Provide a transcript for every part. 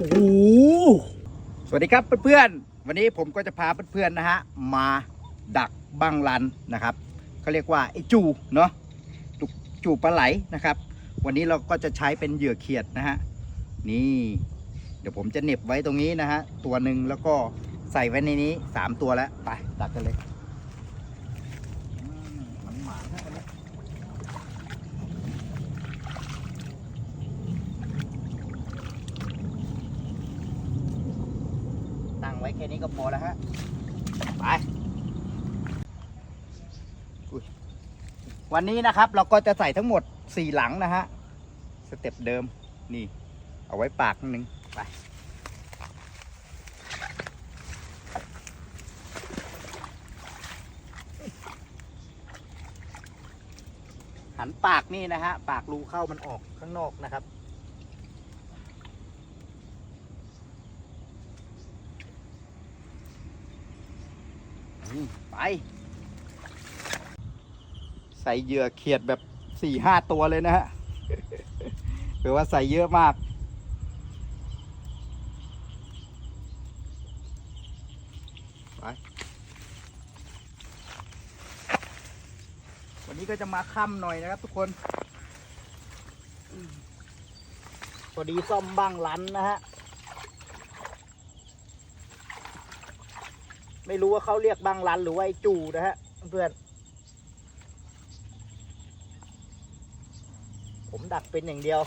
โอ้โหสวัสดีครับเพื่อนๆ วันนี้ผมก็จะพาเพื่อนๆนะฮะมาดักบังลันนะครับเขาเรียกว่าไอจูเนาะจูจูปลาไหลนะครับ วันนี้เราก็จะใช้เป็นเหยื่อเขียดนะฮะนี่ เดี๋ยวผมจะเน็บไว้ตรงนี้นะฮะตัวหนึ่งแล้วก็ใส่ไว้ในนี้สามตัวแล้วไปดักกันเลยอืมมันหมาฮะวันนี้ ตั้งไว้แค่นี้ก็พอแล้วฮะ ไป วันนี้นะครับเราก็จะใส่ทั้งหมดสี่หลังนะฮะ สเต็ปเดิม นี่ เอาไว้ปากนิดนึง ไปหันปากนี่นะฮะ ปากรูเข้ามันออกข้างนอกนะครับ ไป ใส่เหยื่อเขียดแบบสี่ห้าตัวเลยนะฮะแปลว่าใส่เยอะมากไปวันนี้ก็จะมาค่ำหน่อยนะครับทุกคนพอดีซ่อมบ้างลันนะฮะ ไม่รู้ว่าเขาเรียกบางรันหรือว่าไอ้จูนะฮะเพื่อนผมดักเป็นอย่างเดียว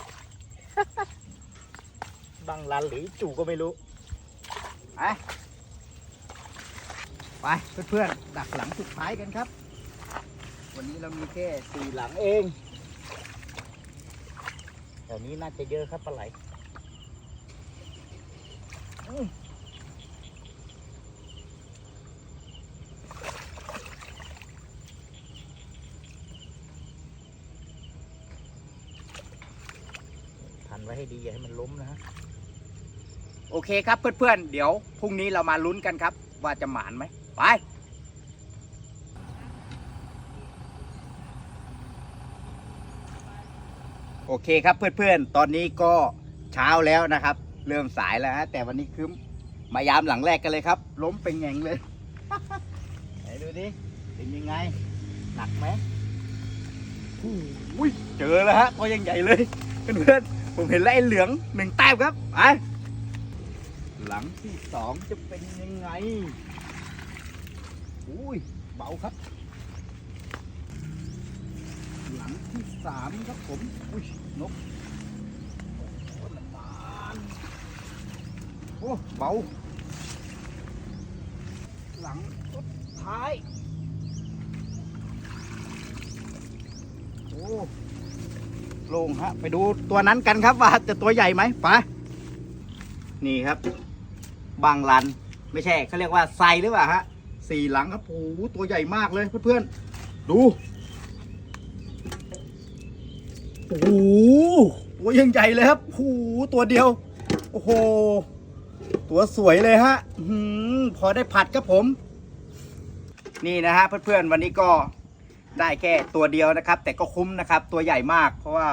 บางรันหรือจูก็ไม่รู้ ไป ไปเพื่อนๆ ดักหลังสุดท้ายกันครับ วันนี้เรามีแค่สี่หลังเองแต่นี้น่าจะเยอะครับปลาไหลอืม พัน ไว้ให้ดีอย่าให้มันล้มนะฮะโอเคครับเพื่อนๆ เดี๋ยวพรุ่งนี้เรามาลุ้นกันครับ ว่าจะหมานไหมไป โอเคครับเพื่อนๆ ตอนนี้ก็เช้าแล้วนะครับ เริ่มสายแล้วฮะแต่วันนี้คือมายามหลังแรกกันเลยครับ ล้มเป็นแงงเลย ไหนดูดิเป็นยังไง หนักไหมอุ้ยเจอแล้วฮะตัวยังใหญ่เลยเพื่อนๆ ผมเห็นแล้วไอ้เหลืองหนึ่งแต้มครับไปหลังที่สองจะเป็นยังไงอุ้ยเบาครับ หลังที่สามครับผมอุ้ยนกโอ้ละบานโอ้เบา หลังสุดท้าย โอ้ โล่งฮะ ไปดูตัวนั้นกันครับว่าจะตัวใหญ่ไหมไปนี่ครับ บางลัน ไม่ใช่เขาเรียกว่าไซหรือเปล่าฮะสี่หลังครับโอ้โหตัวใหญ่มากเลยเพื่อนๆ ดูโอ้โหตัวยังใหญ่เลยครับโอ้โหตัวเดียว โอ้โห ตัวสวยเลยฮะพอได้ผัดครับผม นี่นะฮะเพื่อนๆ วันนี้ก็ ได้แค่ตัวเดียวนะครับ แต่ก็คุ้มนะครับ ตัวใหญ่มาก เพราะว่า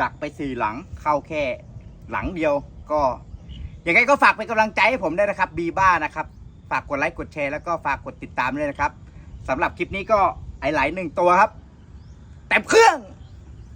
ดักไปสี่หลังเข้าแค่หลังเดียวก็ยังไงก็ฝากเป็นกำลังใจให้ผมได้นะครับบีบ้านะครับ ฝากกดไลค์กดแชร์แล้วก็ฝากกดติดตามด้วยนะครับสำหรับคลิปนี้ก็ไอไหลหนึ่งตัวครับ แต่เครื่อง